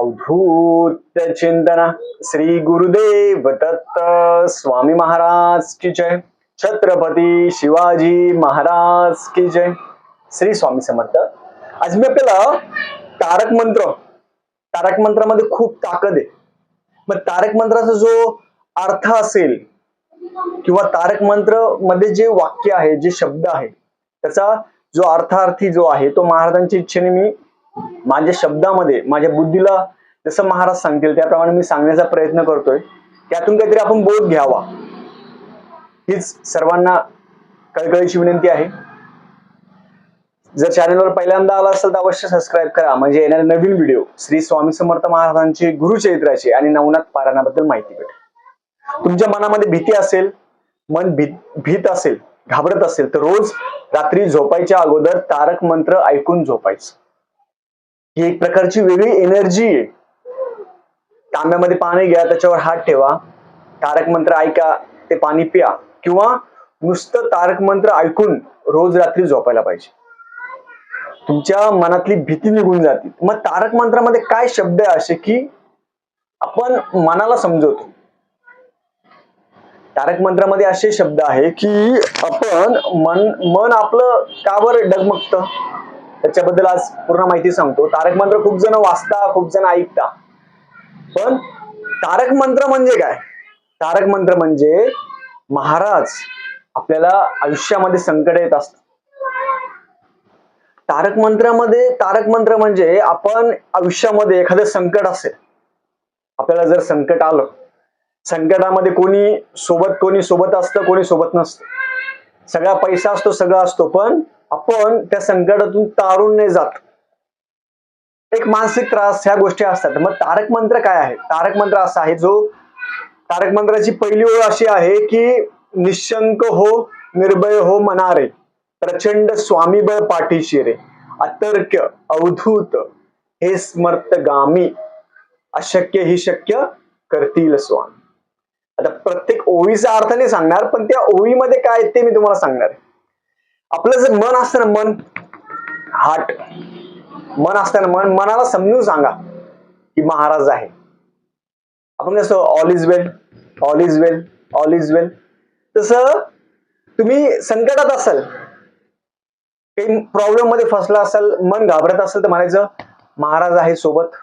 अवधूत चिंतन श्री गुरुदेव दत्त स्वामी महाराज की जय। छत्रपती शिवाजी महाराज की जय। श्री स्वामी समर्थ। आज मी आपल्याला तारक मंत्र तारक मंत्रामध्ये खूप ताकद आहे. मग तारक मंत्राचा जो अर्थ असेल किंवा तारक मंत्रमध्ये जे वाक्य आहे जे शब्द आहे त्याचा जो अर्थार्थी जो आहे तो महाराजांच्या इच्छेने मी माझ्या शब्दामध्ये माझ्या बुद्धीला जसं महाराज सांगतील त्याप्रमाणे मी सांगण्याचा प्रयत्न करतोय. त्यातून काहीतरी आपण बोध घ्यावा. हीच सर्वांना कळकळीची विनंती आहे. जर चॅनलवर पहिल्यांदा आला असेल तर अवश्य सबस्क्राईब करा. म्हणजे येणारे नवीन व्हिडिओ श्री स्वामी समर्थ महाराजांचे गुरुचरित्राचे आणि नवनाथ पारायणाबद्दल माहिती भेटेल. तुमच्या मनामध्ये भीती असेल मन भीत भीत असेल घाबरत असेल तर रोज रात्री झोपायच्या अगोदर तारक मंत्र ऐकून झोपायचं. ही एक प्रकारची वेगळी एनर्जी आहे. तांब्यामध्ये पाणी घ्या त्याच्यावर हात ठेवा. तारक मंत्र ऐका ते पाणी प्या. किंवा नुसतं तारक मंत्र ऐकून रोज रात्री झोपायला पाहिजे. तुमच्या मनातली भीती निघून जाते. मग तारक मंत्रामध्ये काय शब्द आहे असे की आपण मनाला समजवतो. तारक मंत्रामध्ये असे शब्द आहे की आपण मन मन आपलं का बरं डगमगतं? त्याच्याबद्दल आज पूर्ण माहिती सांगतो. तारक मंत्र खूप जण वाचता खूप जण ऐकता. पण तारक मंत्र म्हणजे काय? तारक मंत्र म्हणजे महाराज आपल्याला आयुष्यामध्ये संकट येत असत. तारक मंत्रामध्ये तारक मंत्र म्हणजे आपण आयुष्यामध्ये एखादं संकट असेल आपल्याला जर संकट आलं संकटामध्ये कोणी सोबत कोणी सोबत असतं कोणी सोबत नसतं. सगळा पैसा असतो सगळा असतो पण आपण त्या संकटातून तारून नाही जात. एक मानसिक त्रास ह्या गोष्टी असतात. मग तारक मंत्र काय आहे? तारक मंत्र असा आहे जो तारक मंत्राची पहिली ओळ अशी आहे की निशंक हो निर्भय हो मनारे प्रचंड स्वामीबळ पाठीशी रे अतर्क अवधूत हे स्मर्तगामी अशक्य ही शक्य करतील स्वामी. आता प्रत्येक ओळीचा अर्थ नाही सांगणार पण त्या ओळीमध्ये काय ते मी तुम्हाला सांगणार आहे. आपलं जर मन असतं ना मन हार्ट मन असतं ना मन मनाला समजून सांगा की महाराज आहे. आपण कसं all is well all is well all is well तसं तुम्ही संकटात असाल काही प्रॉब्लेममध्ये फसला असाल मन घाबरत असेल तर म्हणायचं महाराज आहे सोबत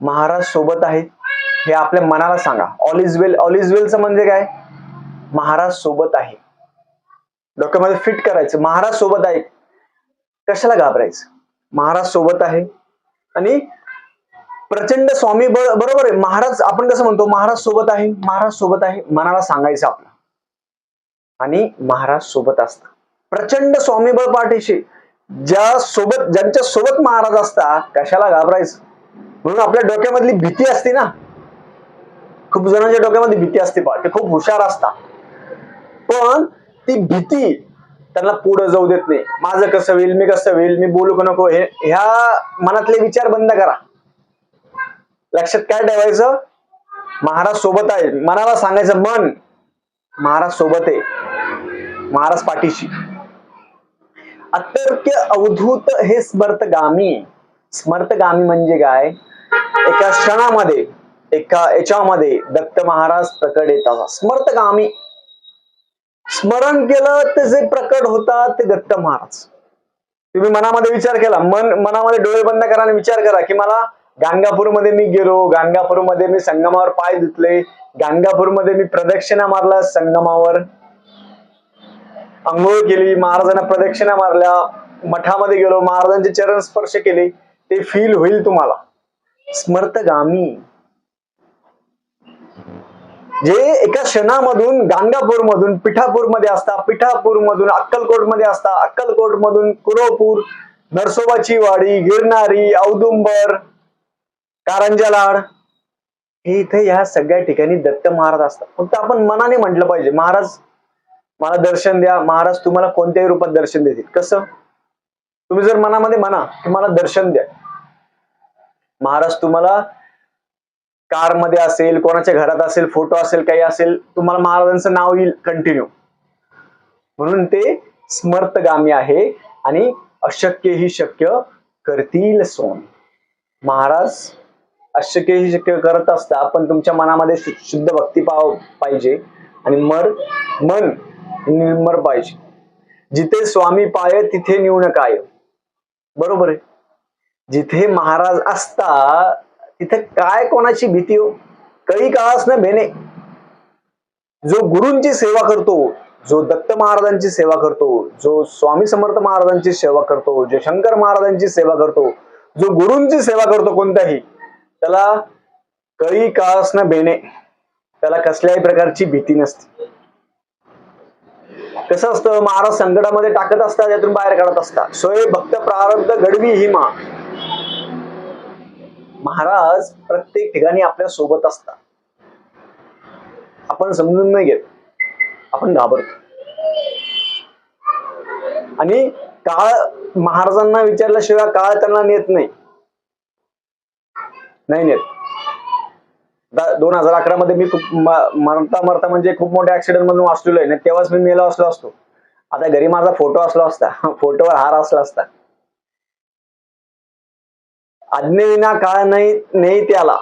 महाराज सोबत आहे. हे आपल्या मनाला सांगा. All is well all is वेलचं म्हणजे काय? महाराज सोबत आहे. डोक्यामध्ये फिट करायचं. महाराज सोबत आहे. कशाला घाबरायचं? महाराज सोबत आहे. आणि प्रचंड स्वामी बरोबर आहे. महाराज आपण कसं म्हणतो? महाराज सोबत आहे. महाराज सोबत आहे. मनाला सांगायचं आपलं. आणि महाराज सोबत असतात. प्रचंड स्वामीबळ पाठीशी ज्या सोबत ज्यांच्या सोबत महाराज असता कशाला घाबरायचं? म्हणून आपल्या डोक्यामधली भीती असते ना. खूप जणांच्या डोक्यामध्ये भीती असते पा ते खूप हुशार असतात. पण ती भीती त्यांना पुढे जाऊ देत नाही. माझं कसं होईल मी कसं होईल मी बोलू का नको हे ह्या मनातले विचार बंद करा. लक्षात काय ठेवायचं? महाराज सोबत आहे. मनाला सांगायचं मन महाराज सोबत आहे. महाराज पाठीशी. अतर्क्य अवधूत हे स्मर्तगामी. स्मर्तगामी म्हणजे काय? एका क्षणामध्ये एका याच्यामध्ये दत्त महाराज प्रकट येतात स्मर्तगामी. स्मरण केलं ते जे प्रकट होतात ते दत्त महाराज. तुम्ही मनामध्ये विचार केला. मन मनामध्ये डोळे बंद करा आणि विचार करा की मला गाणगापूरमध्ये मी गेलो. गाणगापूरमध्ये मी संगमावर पाय धुतले. गाणगापूरमध्ये मी प्रदक्षिणा मारला संगमावर आंघोळ केली. महाराजांना प्रदक्षिणा मारल्या. मठामध्ये गेलो. महाराजांचे चरण स्पर्श केले. ते फील होईल तुम्हाला. स्मर्तगामी. जे एका क्षणामधून गाणगापूर मधून पिठापूरमध्ये असता पिठापूर मधून अक्कलकोटमध्ये असता अक्कलकोट मधून कुरोपूर नरसोबाची वाडी गिरणारी औदुंबर कारंजा लाड हे इथे ह्या सगळ्या ठिकाणी दत्त महाराज असतात. फक्त आपण मनाने म्हटलं पाहिजे महाराज मला दर्शन द्या महाराज तुम्हाला कोणत्याही रूपात दर्शन देतील. कसं? तुम्ही जर मनामध्ये म्हणा की मला दर्शन द्या. महाराज तुम्हाला कारमध्ये असेल कोणाच्या घरात असेल फोटो असेल काही असेल तुम्हाला महाराजांचं नाव येईल कंटिन्यू म्हणून ते स्मर्तगामी आहे आणि अशक्य ही शक्य करतील सोन. महाराज अशक्य ही शक्य करत असता पण तुमच्या मनामध्ये शुद्ध भक्ती पाव पाहिजे. आणि मर मन निर्मर पाहिजे. जिथे स्वामी पाय तिथे न्यून काय बरोबर आहे? जिथे महाराज असता तिथे काय कोणाची भीती हो? कळी काळास न भेणे जो गुरुंची सेवा करतो जो दत्त महाराजांची सेवा करतो जो स्वामी समर्थ महाराजांची सेवा करतो जो शंकर महाराजांची सेवा करतो जो गुरुंची सेवा करतो कोणत्याही त्याला कळी काळास न भेणे त्याला कसल्याही प्रकारची भीती नसते. कसं असतं महाराज संकटामध्ये टाकत असतात यातून बाहेर काढत असतात. सोय भक्त प्रारब्ध गडवी ही मा महाराज प्रत्येक ठिकाणी आपल्यासोबत असतात. आपण समजून नाही घेत. आपण घाबरतो. आणि काळ महाराजांना विचारल्याशिवाय काळ त्यांना नेत नाही. नाही नेत. दोन हजार अकरा मध्ये मी खूप मरता मरता म्हणजे खूप मोठ्या ऍक्सिडेंट मधून वाचलेलो आहे. ना तेव्हाच मी मेलो असलो असतो. आता घरी माझा फोटो असला असता. फोटोवर हार असला असता. आज्ञेविना काळ नाही नाही त्याला.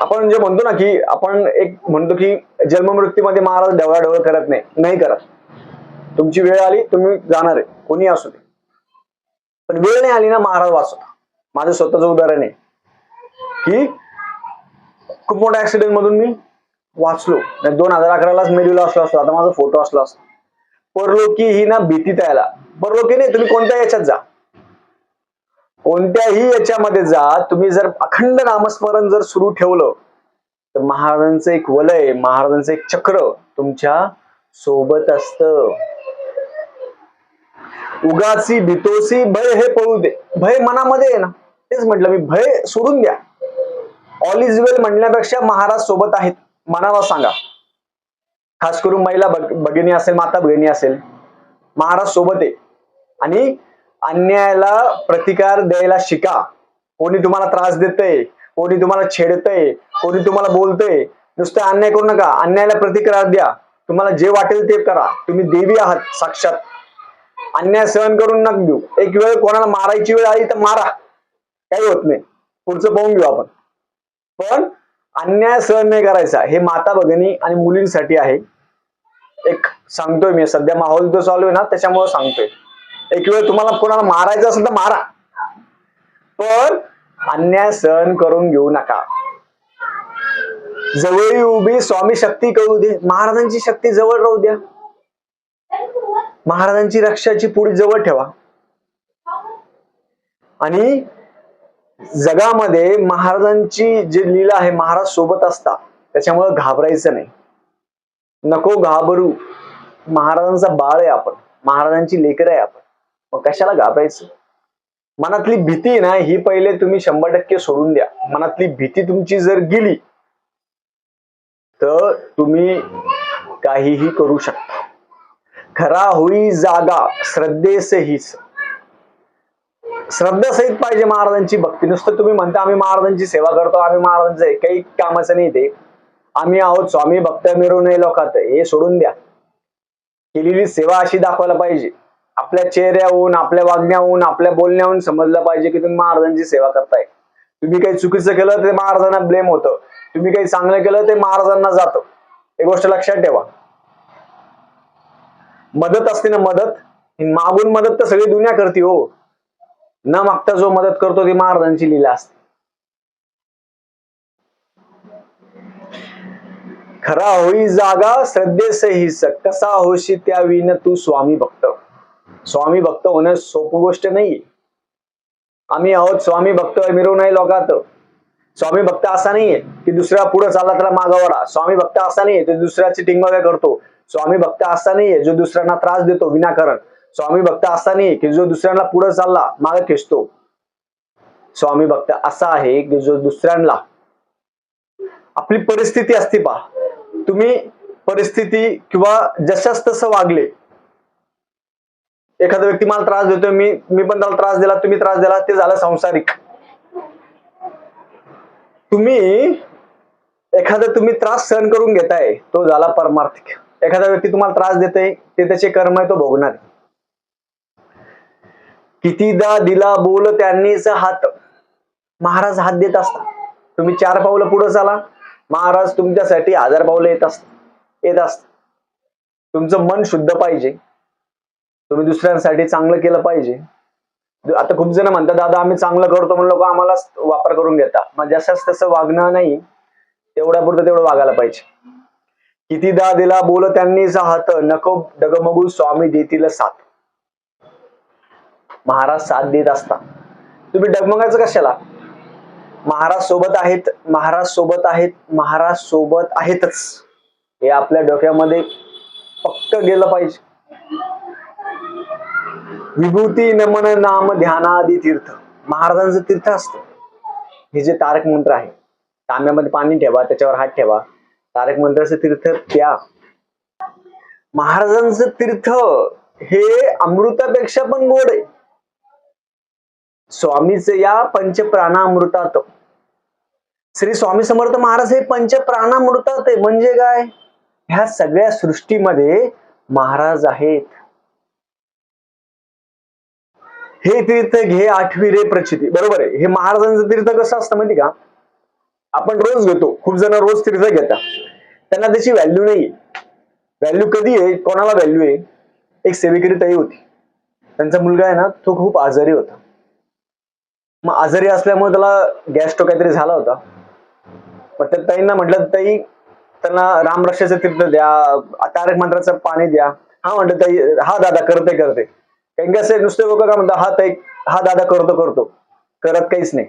आपण जे म्हणतो ना की आपण एक म्हणतो की जन्ममृत्यूमध्ये महाराज ढवळाढवळ करत नाही. नाही करत. तुमची वेळ आली तुम्ही जाणार आहे. कोणी असू दे. पण वेळ नाही आली ना महाराज वाचवता माझं स्वतःच उदाहरण आहे. की खूप मोठ्या ऍक्सिडेंट मधून मी वाचलो. दोन हजार अकरालाच मेलेलो असलो असतो. आता माझा फोटो असला असतो. परलोकी ही ना भीती त्याला. परलोकी नाही तुम्ही कोणत्या याच्यात जा. कोणत्याही याच्यामध्ये जा तुम्ही जर अखंड नामस्मरण जर सुरू ठेवलं तर महाराजांचं एक वलय महाराजांचं एक चक्र तुमच्यासोबत असत. उगाची भीतोसी भय हे पळू दे. भय मनामध्ये आहे ना. तेच म्हटलं मी भय सोडून द्या. ऑल इज वेल म्हणण्यापेक्षा महाराज सोबत आहेत. मनाला सांगा. खास करून महिला भगिनी असेल माता भगिनी असेल महाराज सोबत आहे. आणि अन्यायाला प्रतिकार द्यायला शिका. कोणी तुम्हाला त्रास देतय कोणी तुम्हाला छेडतय कोणी तुम्हाला बोलतय नुसतं अन्याय करू नका. अन्यायाला प्रतिकार द्या. तुम्हाला जे वाटेल ते करा. तुम्ही देवी आहात साक्षात. अन्याय सहन करून नका देऊ एक वेळ कोणाला मारायची वेळ आली तर मारा. काही होत नाही. पुढचं पाहून घेऊ आपण. पण अन्याय सहन नाही करायचा. हे माता भगिनी आणि मुलींसाठी आहे. एक सांगतोय मी. सध्या माहोल जो चालू आहे ना त्याच्यामुळे सांगतोय. एक वेळ तुम्हाला कोणाला मारायचं असेल तर मारा. पण अन्याय सहन करून घेऊ नका. जवळ उभी स्वामी शक्ती करू दे. महाराजांची शक्ती जवळ राहू द्या. महाराजांची रक्षाची पुढे जवळ ठेवा. आणि जगामध्ये महाराजांची जी लीला आहे महाराज सोबत असता त्याच्यामुळे घाबरायचं नाही. नको घाबरू. महाराजांचा बाळ आहे आपण. महाराजांची लेकर आहे आपण. मग कशाला घाबरायचं? मनातली भीती ना ही पहिले तुम्ही शंभर टक्के सोडून द्या. मनातली भीती तुमची जर गेली तर तुम्ही काहीही करू शकता. खरा होई जागा श्रद्धेसहीच. श्रद्धासहित पाहिजे महाराजांची भक्ती. नुसतं तुम्ही म्हणता आम्ही महाराजांची सेवा करतो आम्ही महाराजांचं काही कामाचं नाही ते. आम्ही आहोत स्वामी भक्त मिळू नये लोकात. हे सोडून द्या. केलेली सेवा अशी दाखवायला पाहिजे. आपल्या चेहऱ्याहून आपल्या वागण्याहून आपल्या बोलण्याहून समजलं पाहिजे की तुम्ही महाराजांची सेवा करताय. तुम्ही काही चुकीचं केलं ते महाराजांना ब्लेम होतं. तुम्ही काही चांगलं केलं ते महाराजांना जातं. एक गोष्ट लक्षात ठेवा. मदत असते ना मदत? मागून मदत तर सगळी दुनिया करते हो. न मागता जो मदत करतो ती महाराजांची लीला असते. खरा होई जागा श्रद्धेसही कसा होशी त्या विन तू स्वामी भक्त. स्वामी भक्त होणं सोपी गोष्ट नाहीये. आम्ही आहोत स्वामी भक्त मिरवू नाही लोकात. स्वामी भक्त असा नाहीये की दुसऱ्या पुढे चालला त्याला मागावडा. स्वामी भक्त असा नाहीये तो दुसऱ्याची टिंगवाव्या करतो. स्वामी भक्त असा नाहीये जो दुसऱ्यांना त्रास देतो विनाकारण. स्वामी भक्त असा नाहीये की जो दुसऱ्यांना पुढे चालला मागे खेचतो. स्वामी भक्त असा आहे की जो दुसऱ्यांना आपली परिस्थिती असते पा तुम्ही परिस्थिती किंवा जशाच तसं वागले एखादा व्यक्ती मला त्रास देतोय मी मी पण त्याला त्रास दिला तुम्ही त्रास दिला ते झालं सांसारिक. तुम्ही एखादा तुम्ही त्रास सहन करून घेताय तो झाला परमार्थिक. एखादा व्यक्ती तुम्हाला त्रास देतोय ते त्याचे कर्म आहे तो भोगणार कितीदा दिला बोल त्यांनीच हात. महाराज हात देत असता तुम्ही चार पावलं पुढे चाला. महाराज तुमच्यासाठी हजार पावलं येत असत येत असत तुमचं मन शुद्ध पाहिजे. तुम्ही दुसऱ्यांसाठी चांगलं केलं पाहिजे. आता खूप जण म्हणतात दादा आम्ही चांगलं करतो म्हणून लोक आम्हाला वापर करून घेता मग जसंच तसं वागणं नाही तेवढ्या पुरतं तेवढं वागायला पाहिजे. कितीदा दिला बोल त्यांनी हात नको डगमगू स्वामी देतील साथ. महाराज साथ देत असता तुम्ही डगमगायचं कशाला? महाराज सोबत आहेत महाराज सोबत आहेत महाराज सोबत आहेतच. हे आपल्या डोक्यामध्ये फक्त गेलं पाहिजे. विभूती नमन नाम ध्यानादी तीर्थ. महाराजांचं तीर्थ असतं. हे जे तारक मंत्र आहे तांब्यामध्ये पाणी ठेवा त्याच्यावर हात ठेवा. तारक मंत्राचं तीर्थ प्या महाराजांचं तीर्थ हे अमृतापेक्षा पण गोड आहे. स्वामीच या पंचप्राणामृतात. श्री स्वामी समर्थ महाराज हे पंचप्राणामृतात आहे. म्हणजे काय? ह्या सगळ्या सृष्टीमध्ये महाराज आहेत. हे तीर्थ घे आठवी रे प्रचिती. बरोबर आहे. हे महाराजांचं तीर्थ कसं असतं माहिती का? आपण रोज घेतो. खूप जण रोज तीर्थ घेतात. त्यांना त्याची व्हॅल्यू नाही व्हॅल्यू कधी आहे? कोणाला व्हॅल्यू आहे? एक सेविकरी ताई होती. त्यांचा मुलगा आहे ना तो खूप आजारी होता. मग आजारी असल्यामुळे त्याला गॅस्ट्रो काहीतरी झाला होता. पण त्या ताईंना म्हटलं ताई त्यांना रामरक्षाचं तीर्थ द्या. तारक मंत्राचं पाणी द्या. हा म्हटलं ताई हा दादा करते करते. कारण कसं नुसते लोक काय म्हणतात हा ताई हा दादा करतो करतो. करत काहीच नाही.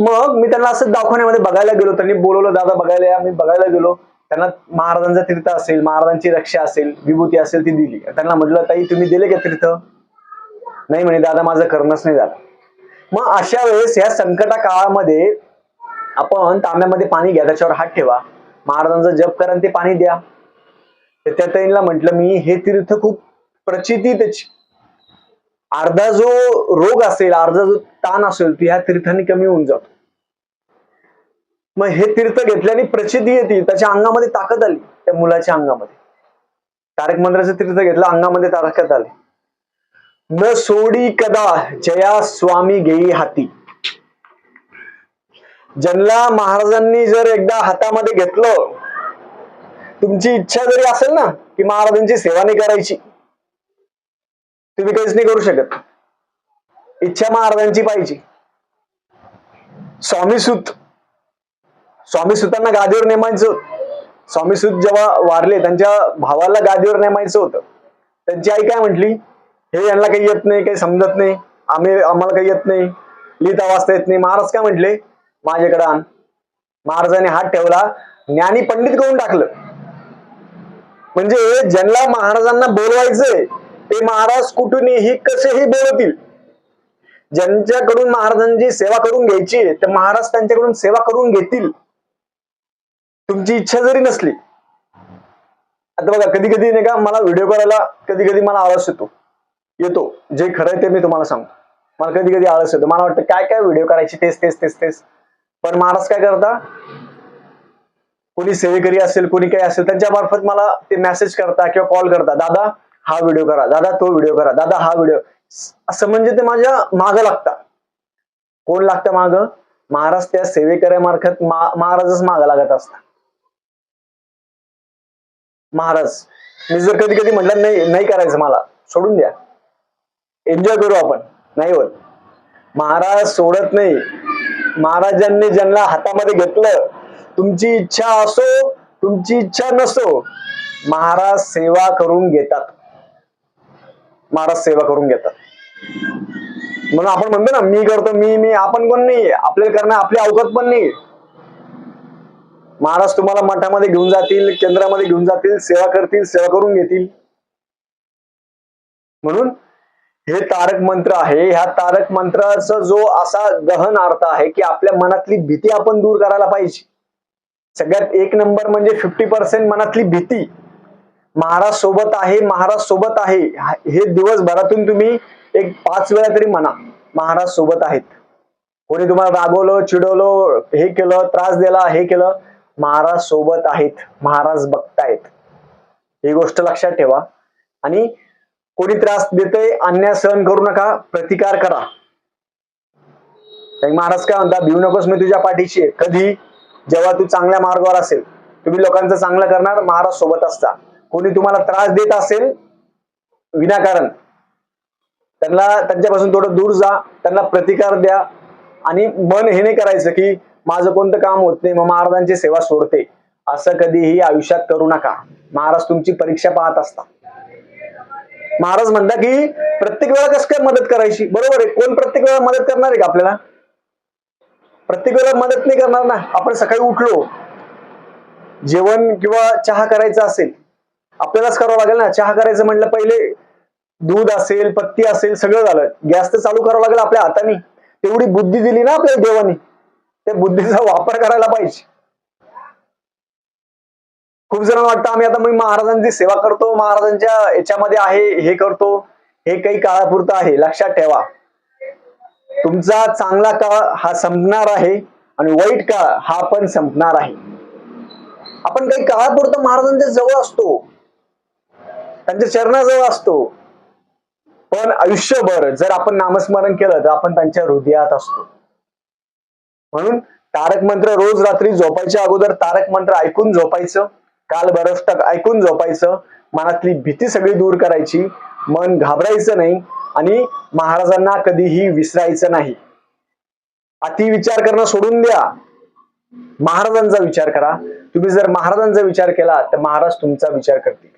मग मी त्यांना असं दवाखान्यामध्ये बघायला गेलो त्यांनी बोलवलं दादा बघायला या. मी बघायला गेलो. त्यांना महाराजांचा तीर्थ असेल महाराजांची रक्षा असेल विभूती असेल ती दिली. त्यांना म्हटलं ताई तुम्ही दिले का तीर्थ? नाही म्हणे दादा माझं करणंच नाही झालं. मग अशा वेळेस या संकटा काळामध्ये आपण तांब्यामध्ये पाणी घ्या त्याच्यावर हात ठेवा. महाराजांचा जप करा आणि ते पाणी द्या. तर त्या ताईला म्हटलं मी हे तीर्थ खूप प्रचिती त्याची अर्धा जो रोग असेल अर्धा जो ताण असेल तो ह्या तीर्थाने कमी होऊन जातो. मग हे तीर्थ घेतल्याने प्रचिती येते त्याच्या अंगामध्ये ताकद आली त्या मुलाच्या अंगामध्ये. तारक मंत्राचं तीर्थ घेतलं अंगामध्ये तारकत आली. न सोडी कदा जया स्वामी घेई हाती. ज्यांना महाराजांनी जर एकदा हातामध्ये घेतलं तुमची इच्छा जरी असेल ना की महाराजांची सेवा नाही करायची तुम्ही काहीच नाही करू शकत. इच्छा महाराजांची पाहिजे. स्वामी सुत स्वामी सुतांना गादीवर नेमायचं होत. स्वामी सुत जेव्हा वारले त्यांच्या भावाला गादीवर नेमायचं होतं. त्यांची आई काय म्हटली? हे यांना काही येत नाही काही समजत नाही. आम्ही आम्हाला काही येत नाही. लिहिता वाचता येत नाही. महाराज काय म्हटले? माझ्याकडे आण. महाराजाने हात ठेवला ज्ञानी पंडित करून टाकलं. म्हणजे ज्यांना महाराजांना बोलवायचंय ते महाराज कुठूनही कसेही बोलतील. ज्यांच्याकडून महाराजांची सेवा करून घ्यायची आहे तर महाराज त्यांच्याकडून सेवा करून घेतील. तुमची इच्छा जरी नसली. आता बघा कधी कधी नाही का मला व्हिडिओ करायला कधी कधी मला आळस येतो. येतो. जे खरं आहे ते मी तुम्हाला सांगतो. मला कधी कधी आळस येतो. मला वाटतं काय काय व्हिडिओ करायची? तेच तेच तेच तेच. पण महाराज काय करता? कोणी सेवेकरी असेल कोणी काही असेल त्यांच्या मार्फत मला ते मेसेज करता किंवा कॉल करता. दादा हा व्हिडिओ करा. दादा तो व्हिडिओ करा. दादा हा व्हिडिओ असं म्हणजे ते माझ्या माग लागतात. कोण लागतं माग? महाराज त्या सेवेकऱ्यामार्फत महाराजच माग लागत असतात. महाराज मी जर कधी कधी म्हटलं नाही नाही करायचं मला. सोडून द्या. एन्जॉय करू आपण. नाही होत. महाराज सोडत नाही. महाराजांनी ज्यांना हातामध्ये घेतलं तुमची इच्छा असो तुमची इच्छा नसो महाराज सेवा करून घेतात. महाराज सेवा करून घेतात. म्हणून आपण म्हणतो ना मी करतो मी मी आपण पण नाही आपल्याला करणं आपली अवगत पण नाही महाराज तुम्हाला मठामध्ये घेऊन जातील केंद्रामध्ये घेऊन जातील सेवा करतील सेवा करून घेतील. म्हणून हे तारक मंत्र आहे. ह्या तारक मंत्राचा जो असा गहन अर्थ आहे की आपल्या मनातली भीती आपण दूर करायला पाहिजे. सगळ्यात एक नंबर म्हणजे फिफ्टी पर्सेंट मनातली भीती. महाराज सोबत आहे महाराज सोबत आहे हे दिवसभरातून तुम्ही एक पाच वेळा तरी म्हणा महाराज सोबत आहेत. कोणी तुम्हाला रागवलं चिडवलं हे केलं त्रास दिला हे केलं महाराज सोबत आहेत महाराज बघतायत. ही गोष्ट लक्षात ठेवा. आणि कोणी त्रास देतय अन्याय सहन करू नका प्रतिकार करा. महाराज काय म्हणतात भिवू नकोस मी तुझ्या पाठीशी कधी? जेव्हा तू चांगल्या मार्गावर असेल तुम्ही लोकांचं चांगलं करणार महाराज सोबत असता. कोणी तुम्हाला त्रास देत असेल विनाकारण त्यांना त्यांच्यापासून थोडं दूर जा त्यांना प्रतिकार द्या आणि मन हे नाही करायचं की माझं कोणतं काम होत नाही मग महाराजांची सेवा सोडते. असं कधीही आयुष्यात करू नका. महाराज तुमची परीक्षा पाहत असता महाराज म्हणता की प्रत्येक वेळा कस काय मदत करायची? बरोबर आहे. कोण प्रत्येक वेळा मदत करणार आहे का आपल्याला? प्रत्येक वेळेला मदत नाही करणार ना. आपण सकाळी उठलो. जेवण किंवा चहा करायचा असेल आपल्यालाच करावं लागेल ना. चहा करायचं म्हटलं पहिले दूध असेल पत्ती असेल सगळं झालं. गॅस तर चालू करावं लागेल आपल्या हाताने. तेवढी बुद्धी दिली ना आपल्या देवानी. त्या बुद्धीचा वापर करायला पाहिजे. खूप जण वाटतं आम्ही आता मी महाराजांची सेवा करतो महाराजांच्या याच्यामध्ये आहे हे करतो. हे काही काळापुरतं आहे लक्षात ठेवा. तुमचा चांगला काळ हा संपणार आहे आणि वाईट काळ हा पण संपणार आहे. आपण काही काळापुरतं महाराजांच्या जवळ असतो. त्यांच्या चरणाजवळ असतो. पण आयुष्यभर जर आपण नामस्मरण केलं तर आपण त्यांच्या हृदयात असतो. म्हणून तारक मंत्र रोज रात्री झोपायच्या अगोदर तारक मंत्र ऐकून झोपायचं काल बरसटक ऐकून झोपायचं मनातली भीती सगळी दूर करायची मन घाबरायचं नाही आणि महाराजांना कधीही विसरायचं नाही. अति विचार करणं सोडून द्या. महाराजांचा विचार करा. तुम्ही जर महाराजांचा विचार केला तर महाराज तुमचा विचार करतील.